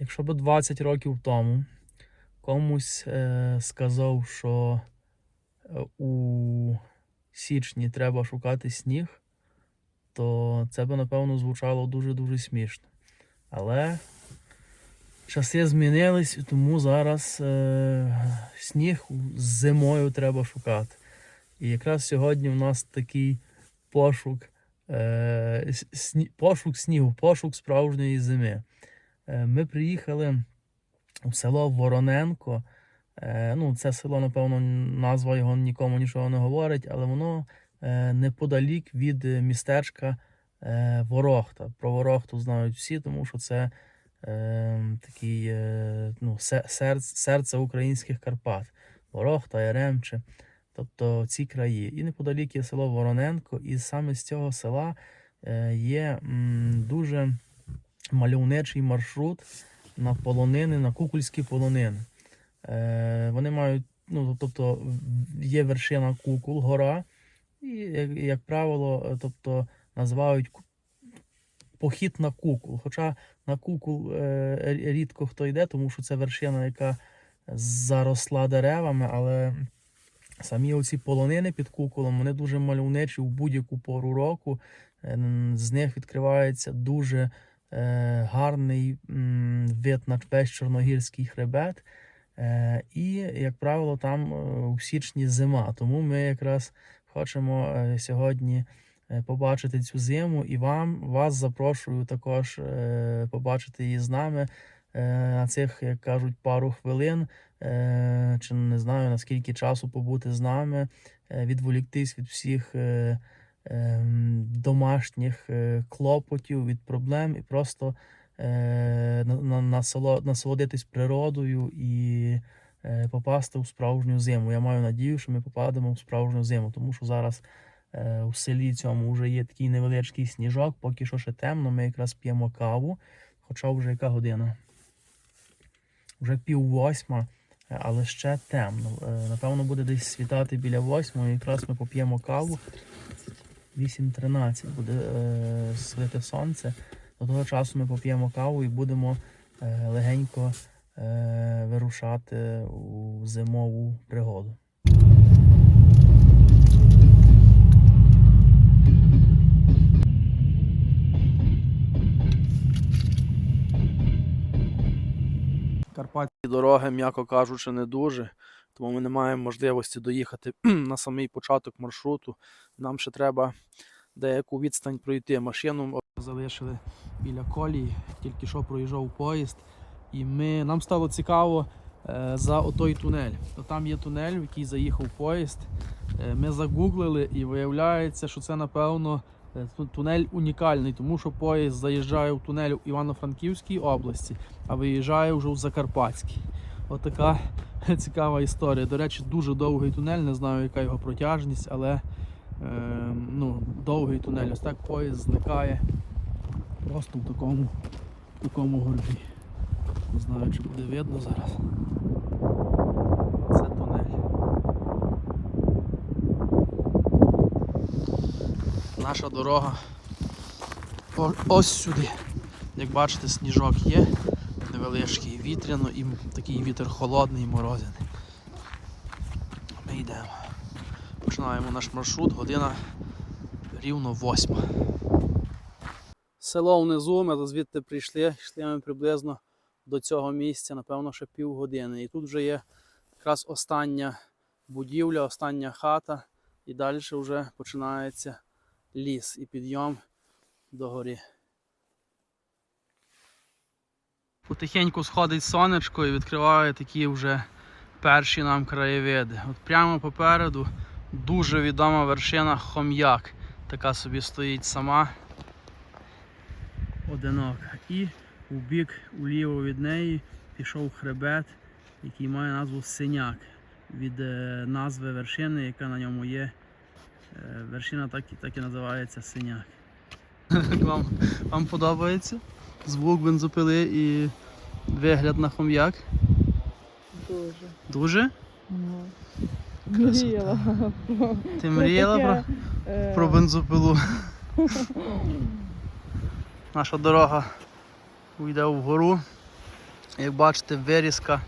Якщо б 20 років тому комусь е, сказав, що е, у січні треба шукати сніг, то це б, напевно, звучало дуже-дуже смішно. Але часи змінились, і тому зараз е, сніг зимою треба шукати. І якраз сьогодні в нас такий пошук, е, сні, пошук снігу, пошук справжньої зими. Е, Ми приїхали у село Вороненко. Е, Ну, це село, напевно, назва його нікому нічого не говорить, але воно е, неподалік від містечка Ворохта. Про Ворохту знають всі, тому що це такий ну, серце, українських Карпат. Ворохта, Яремче, тобто ці краї. І неподалік є село Вороненко, і саме з цього села є дуже мальовничий маршрут на полонини, на кукульські полонини. Е, вони мають, ну, тобто, є вершина кукул, гора, і, як, як правило, е, тобто, називають похід на кукул. Хоча на кукул е, рідко хто йде, тому що це вершина, яка заросла деревами, але самі оці полонини під куколом, вони дуже мальовничі в будь-яку пору року. Е, З них відкривається дуже гарний вид на весь чорногірський хребет. Е, і, як правило, там е, у січні зима. Тому ми якраз хочемо е, сьогодні е, побачити цю зиму і вам вас запрошую також е, побачити її з нами е, на цих, як кажуть, пару хвилин. Е, чи не знаю наскільки часу побути з нами, е, відволіктись від всіх е, домашніх е, клопотів, від проблем і просто е, на, на, насоло- насолодитись природою і е, попасти у справжню зиму. Я маю надію, що ми попадемо в справжню зиму, тому що зараз у селі цьому вже є такий невеличкий сніжок, поки що ще темно. Ми якраз п'ємо каву. Хоча вже яка година? Вже пів восьма, але ще темно. Напевно, буде десь світати біля восьмої. Якраз ми поп'ємо каву. 8.13 буде е, свите сонце. До того часу ми поп'ємо каву і будемо е, легенько е, вирушати у зимову пригоду. Карпатські дороги, м'яко кажучи, не дуже, тому ми не маємо можливості доїхати на самий початок маршруту. Нам ще треба деяку відстань пройти. Машину залишили біля колії, тільки що проїжджав поїзд. І ми, нам стало цікаво е, за отой тунель. То там є тунель, в який заїхав поїзд. Е, ми загуглили і виявляється, що це напевно е, тунель унікальний, тому що поїзд заїжджає в тунель в Івано-Франківській області, а виїжджає вже в Закарпатській. Отака цікава історія. До речі, дуже довгий тунель, не знаю, яка його протяжність, але е, ну, довгий тунель. Ось так поїзд зникає просто в такому, в такому горбі. Не знаю, чи буде видно зараз. Це тунель. Наша дорога ось сюди. Як бачите, сніжок є, невеличкий вітряно і такий вітер холодний і морозяний. Ми йдемо. Починаємо наш маршрут, година рівно восьма. Село внизу, ми звідти прийшли, йшли ми приблизно до цього місця, напевно, ще півгодини. І тут вже є якраз остання будівля, остання хата, і далі вже починається ліс і підйом до гори. Потихеньку сходить сонечко і відкриває такі вже перші нам краєвиди. От прямо попереду дуже відома вершина Хом'як. Така собі стоїть сама одинока. І у бік уліво від неї пішов хребет, який має назву Синяк від е, назви вершини, яка на ньому є. Е, вершина так, і- так і називається Синяк. Вам, вам подобається? Звук бензопили і вигляд на хом'як? Дуже. Дуже? Ну. Красота. Мріяла. про- Ти мріяла про, таке, е, про бензопилу? Наша дорога уйде вгору. Як бачите, вирізка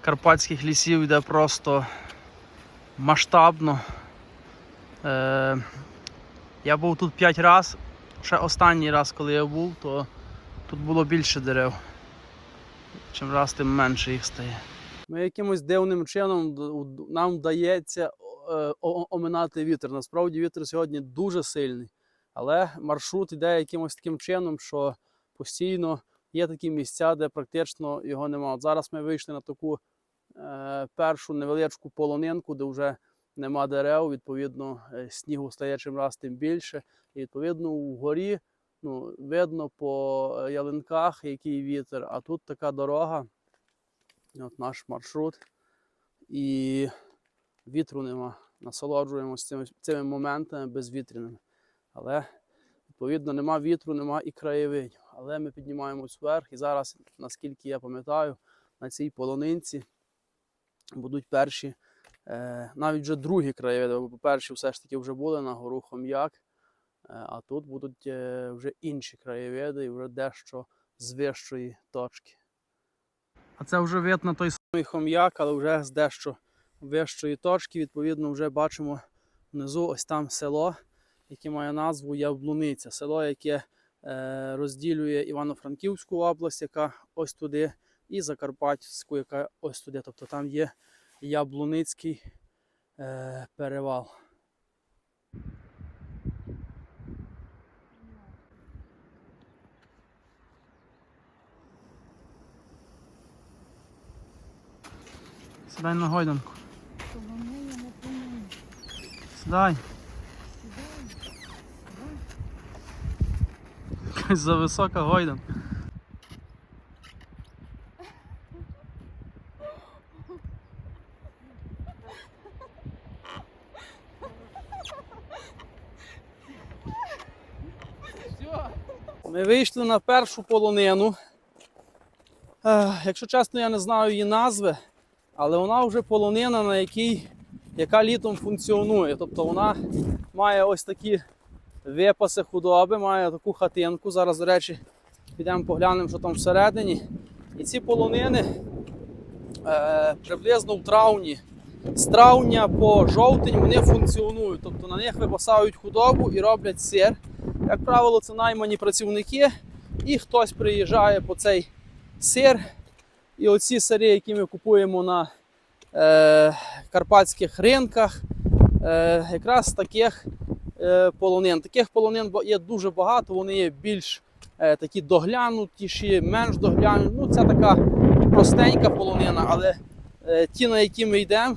карпатських лісів йде просто масштабно. Е, я був тут 5 разів. Ще останній раз, коли я був, то тут було більше дерев. Чим раз, тим менше їх стає. Ми якимось дивним чином нам вдається е, оминати вітер. Насправді вітер сьогодні дуже сильний, але маршрут йде якимось таким чином, що постійно є такі місця, де практично його немає. От зараз ми вийшли на таку е, першу невеличку полонинку, де вже нема дерев, відповідно, е, снігу стає чим раз тим більше. І відповідно вгорі ну, видно по е, ялинках, який вітер, а тут така дорога. От наш маршрут. І вітру нема. Насолоджуємося цими, цими моментами безвітряними. Але відповідно нема вітру, нема і краєвидів. Але ми піднімаємось вверх. І зараз, наскільки я пам'ятаю, на цій полонинці будуть перші, е, навіть вже другі краєвиди, бо перші все ж таки вже були на гору Хом'як. Е, А тут будуть е, вже інші краєвиди і вже дещо з вищої точки. А це вже вид на той самий хом'як, але вже з дещо вищої точки. Відповідно, вже бачимо внизу ось там село, яке має назву Яблуниця. Село, яке е, розділює Івано-Франківську область, яка ось туди, і Закарпатську, яка ось туди. Тобто там є Яблуницький перевал. Сідай на гойданку. Сідай. Якась за висока гойданка. Ми вийшли на першу полонину. Якщо чесно, я не знаю її назви, але вона вже полонина, на якій, яка літом функціонує. Тобто вона має ось такі випаси худоби, має таку хатинку. Зараз, до речі, підемо поглянемо, що там всередині. І ці полонини е, приблизно в травні. З травня по жовтень вони функціонують. Тобто на них випасають худобу і роблять сир. Як правило, це наймані працівники, і хтось приїжджає по цей сир. І оці сири, які ми купуємо на е, карпатських ринках, е, якраз таких е, полонин. Таких полонин є дуже багато, вони є більш е, такі доглянутіші, менш доглянуті. Ну, це така простенька полонина, але е, ті, на які ми йдемо,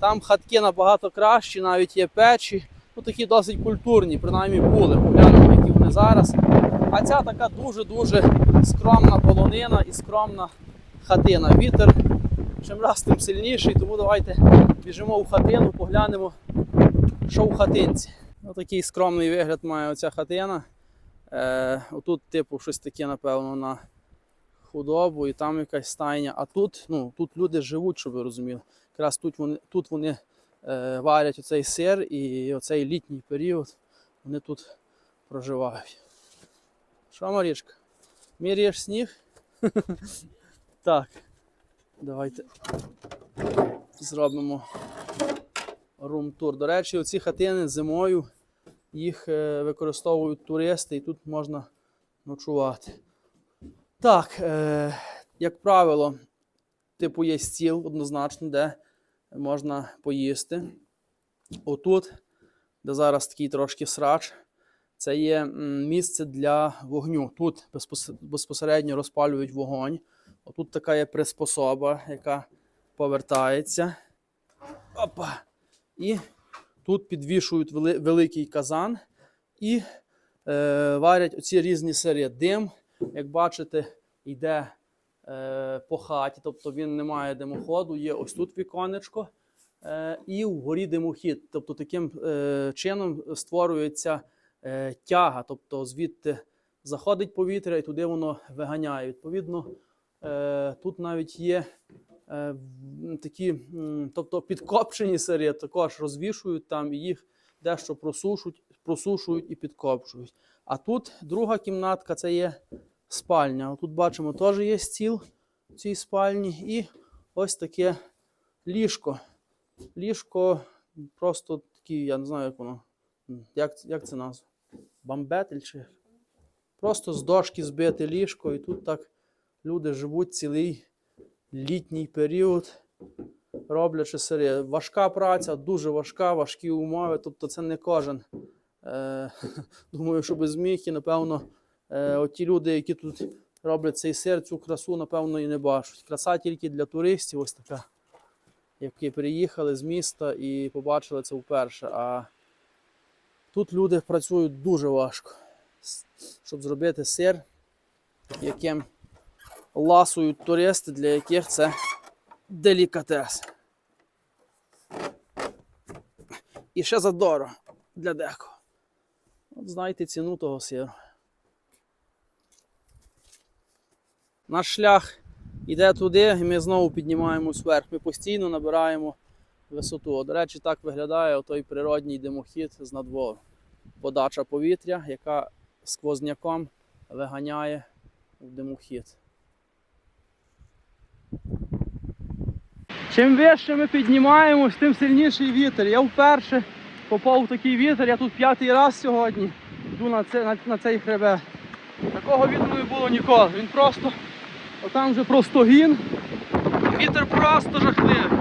там хатки набагато кращі, навіть є печі, ну такі досить культурні, принаймні були. Поглянемо, які вони зараз. А ця така дуже-дуже скромна полонина і скромна хатина. Вітер чим раз тим сильніший, тому давайте біжимо в хатину, поглянемо, що в хатинці. Ось такий скромний вигляд має оця хатина. Е, отут, типу, щось таке, напевно, на худобу, і там якась стайня. А тут, ну, тут люди живуть, щоб ви розуміли. Якраз тут вони, тут вони е, варять оцей сир і оцей літній період вони тут проживають. Що, Марічка? Міряєш сніг? так. Давайте зробимо рум-тур. До речі, оці хатини зимою їх е, використовують туристи і тут можна ночувати. Так, е, як правило, типу є стіл однозначно, де можна поїсти. Отут, де зараз такий трошки срач, це є місце для вогню. Тут безпосередньо розпалюють вогонь. Отут така є приспособа, яка повертається. Опа. І тут підвішують вели- великий казан і е, варять оці різні сири. Дим, як бачите, йде е, по хаті, тобто він не має димоходу, є ось тут віконечко. Е, і вгорі димохід. Тобто таким е, чином створюється е, тяга, тобто звідти заходить повітря і туди воно виганяє. Відповідно, тут навіть є е, такі, тобто підкопчені сири також розвішують там і їх дещо просушують, просушують і підкопчують. А тут друга кімнатка це є спальня. Тут бачимо, теж є стіл. цій спальні. І ось таке ліжко. Ліжко просто такі, я не знаю, як воно. Як, як це назва? Бамбетель чи? Просто з дошки збите ліжко, і тут так люди живуть цілий літній період, роблячи сири. Важка праця, дуже важка, важкі умови. Тобто це не кожен. Е, думаю, що без зміг і, напевно, е, оті люди, які тут роблять цей сир, цю красу, напевно, і не бачать. Краса тільки для туристів, ось така, які приїхали з міста і побачили це вперше. А тут люди працюють дуже важко, щоб зробити сир, яким ласують туристи, для яких це делікатес. І ще задорого для декого. От знайте ціну того сиру. Наш шлях йде туди, і ми знову піднімаємось вверх. Ми постійно набираємо висоту. До речі, так виглядає той природній димохід з надвору. Подача повітря, яка сквозняком виганяє в димохід. Чим вище ми піднімаємось, тим сильніший вітер. Я вперше попав в такий вітер, я тут п'ятий раз сьогодні йду на, це, на, на цей хребет. Такого вітру не було ніколи. Він просто, отам вже просто гін. Вітер просто жахливий.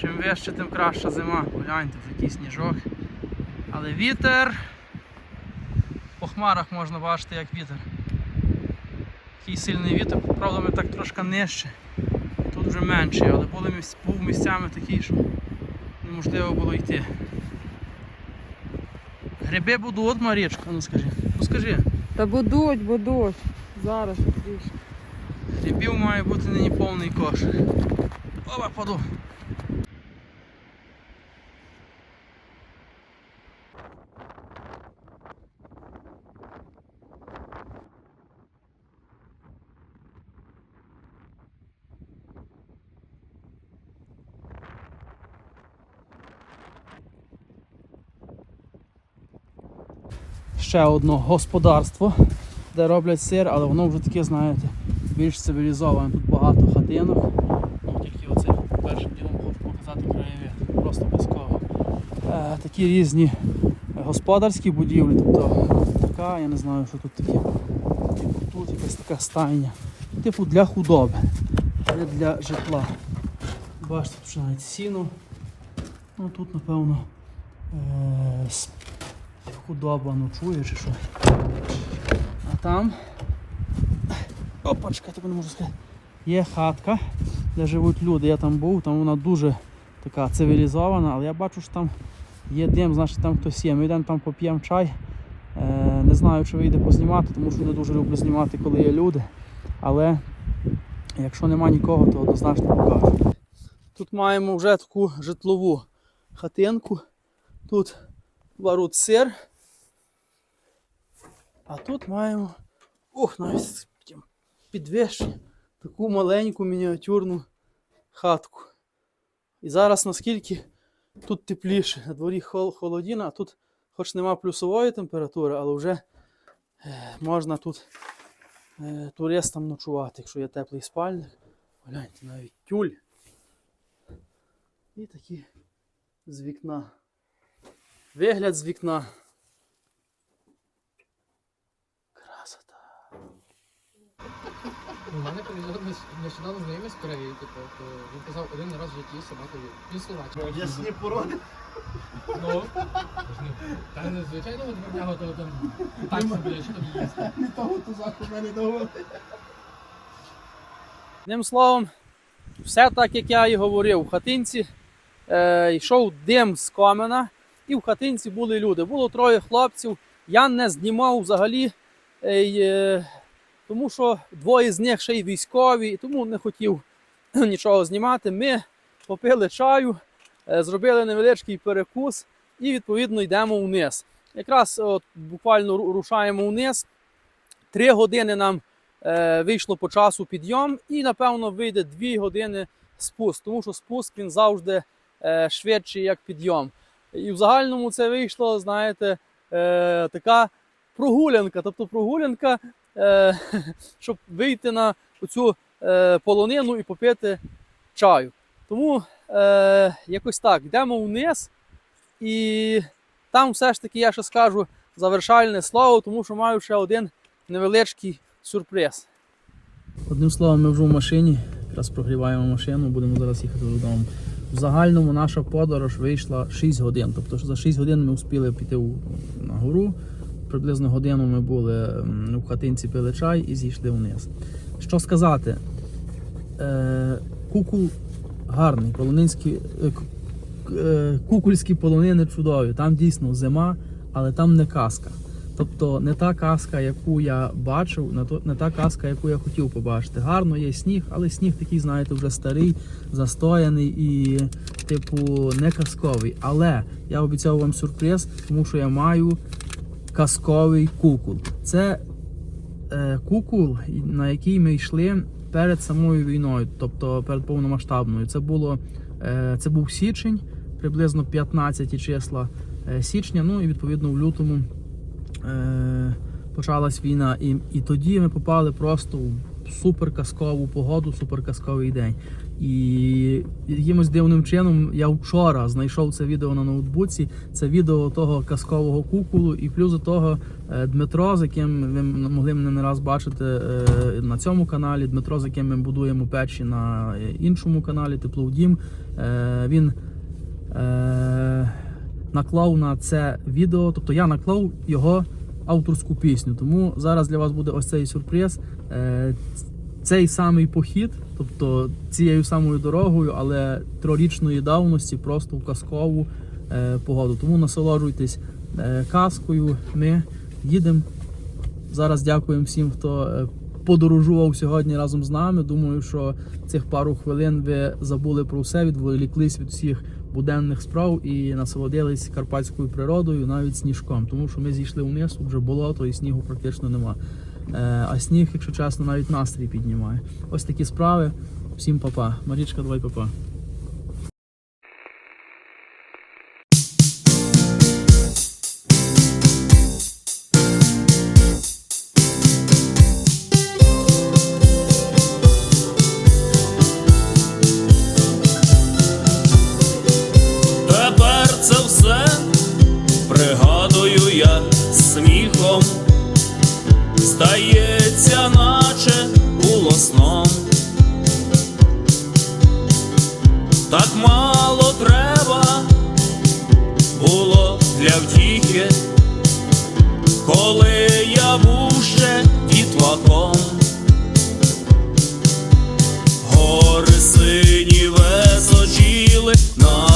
Чим вище, тим краща зима. Погляньте, такий сніжок. Але вітер. По хмарах можна бачити, як вітер. Такий сильний вітер, правда, ми так трошки нижче. Тут вже менше, але були був місцями такий, що неможливо було йти. Гриби будуть, Марічка, ну скажи. Ну скажи, Та будуть, будуть. Зараз грибів має бути нині повний кошик. Опа, паду. Ще одно господарство, де роблять сир, але воно вже таке, знаєте, більш цивілізоване. Тут багато хатинок. Ну, тільки оце першим ділом хочу показати краєвид. Просто казково. Е, такі різні господарські будівлі. Тобто така, я не знаю, що тут таке. Типу тут якась така стайня. Типу для худоби, не для житла. Бачите, навіть сіно. Ну тут, напевно, е, худоба ночує чи що. А там. Опачка, тебе не можу сказати. Є хатка, де живуть люди. Я там був, там вона дуже така цивілізована, але я бачу, що там є дим, значить там хтось є. Ми йдемо там поп'ємо чай. Е, не знаю, чи вийде познімати, тому що не дуже люблю знімати, коли є люди. Але якщо нема нікого, то однозначно покажу. Тут маємо вже таку житлову хатинку. Тут варуть сир. А тут маємо. Ох, навіть підвищення. Таку маленьку мініатюрну хатку. І зараз наскільки тут тепліше. На дворі хол- холодіна, а тут хоч нема плюсової температури, але вже е, можна тут е, туристам ночувати, якщо є теплий спальник. Гляньте, навіть тюль. І такі з вікна. Вигляд з вікна. Красота. У мене приїжджав нещодавно знайомий з Кореї, типу, то він казав один раз в житті собаку любив. Він словачий. Ясні породи. Ну, та не звичайного дворняга, то там так собі, що там їсти. Не того тузаку мене того. Одним словом, все так, як я і говорив, в хатинці е, йшов дим з комена, і в хатинці були люди. Було троє хлопців. Я не знімав взагалі, е, е, тому що двоє з них ще й військові, тому не хотів нічого знімати. Ми попили чаю, е, зробили невеличкий перекус і відповідно йдемо вниз. Якраз от, буквально рушаємо вниз. Три години нам е, вийшло по часу підйом, і напевно вийде 2 години спуск, тому що спуск він завжди е, швидший як підйом. І в загальному це вийшло, знаєте, е, така прогулянка. Тобто прогулянка, е, щоб вийти на цю е, полонину і попити чаю. Тому е, якось так, йдемо вниз, і там все ж таки я ще скажу завершальне слово, тому що маю ще один невеличкий сюрприз. Одним словом, ми вже в машині, якраз прогріваємо машину, будемо зараз їхати додому. В загальному наша подорож вийшла 6 годин. Тобто за 6 годин ми встигли піти на гору. Приблизно годину ми були в хатинці пили чай і зійшли вниз. Що сказати? Е, кукул гарний, полонинські, е, е, кукульські полонини чудові. Там дійсно зима, але там не казка. Тобто не та казка, яку я бачив, не та казка, яку я хотів побачити. Гарно є сніг, але сніг такий, знаєте, вже старий, застояний і, типу, не казковий. Але я обіцяв вам сюрприз, тому що я маю казковий кукол. Це е, кукол, на який ми йшли перед самою війною, тобто перед повномасштабною. Це було е, це був січень, приблизно 15 числа е, січня. Ну і відповідно в лютому е, почалась війна. І, і тоді ми попали просто в суперказкову погоду, суперказковий день. І якимось дивним чином я вчора знайшов це відео на ноутбуці. Це відео того казкового куколу, і плюс до того е, Дмитро, з яким ви могли мене не раз бачити е, на цьому каналі. Дмитро, з яким ми будуємо печі на іншому каналі Тепло Він наклав на це відео, тобто я наклав його авторську пісню. Тому зараз для вас буде ось цей сюрприз. Е, Цей самий похід, тобто цією самою дорогою, але трирічної давності, просто в казкову е, погоду. Тому насолоджуйтесь е, казкою. Ми їдемо. Зараз дякуємо всім, хто подорожував сьогодні разом з нами. Думаю, що цих пару хвилин ви забули про все, відволіклись від всіх буденних справ і насолодились карпатською природою, навіть сніжком. Тому що ми зійшли вниз, тут вже болото і снігу практично нема. Е, А сніг, якщо чесно, навіть настрій піднімає. Ось такі справи. Всім папа. Марічка, давай папа. Коли я був ще дітлаком. Гори сині весочіли над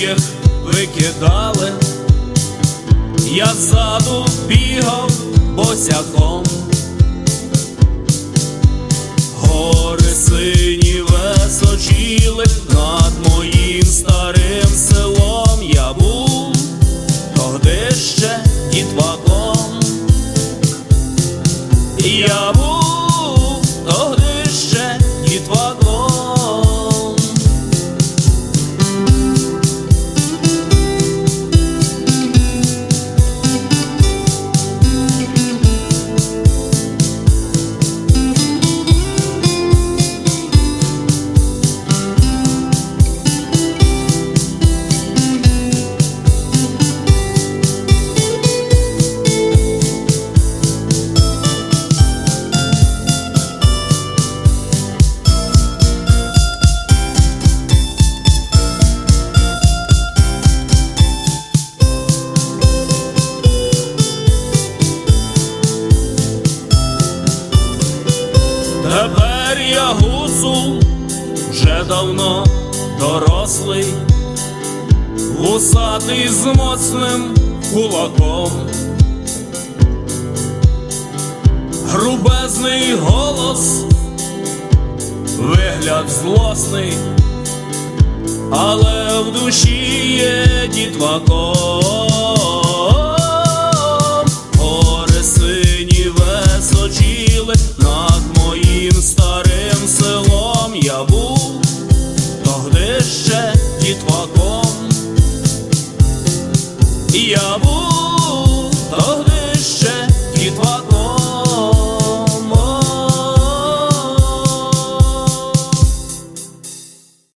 теньких викидали, я ззаду бігав босяком. Гори сині височили над моїм старим селом я був тогди ще дітваком. Я Грубезний голос, вигляд злосний, але в душі є дітваком. Гори сині височили над моїм старим селом. Я був тогди ще дітваком. Я був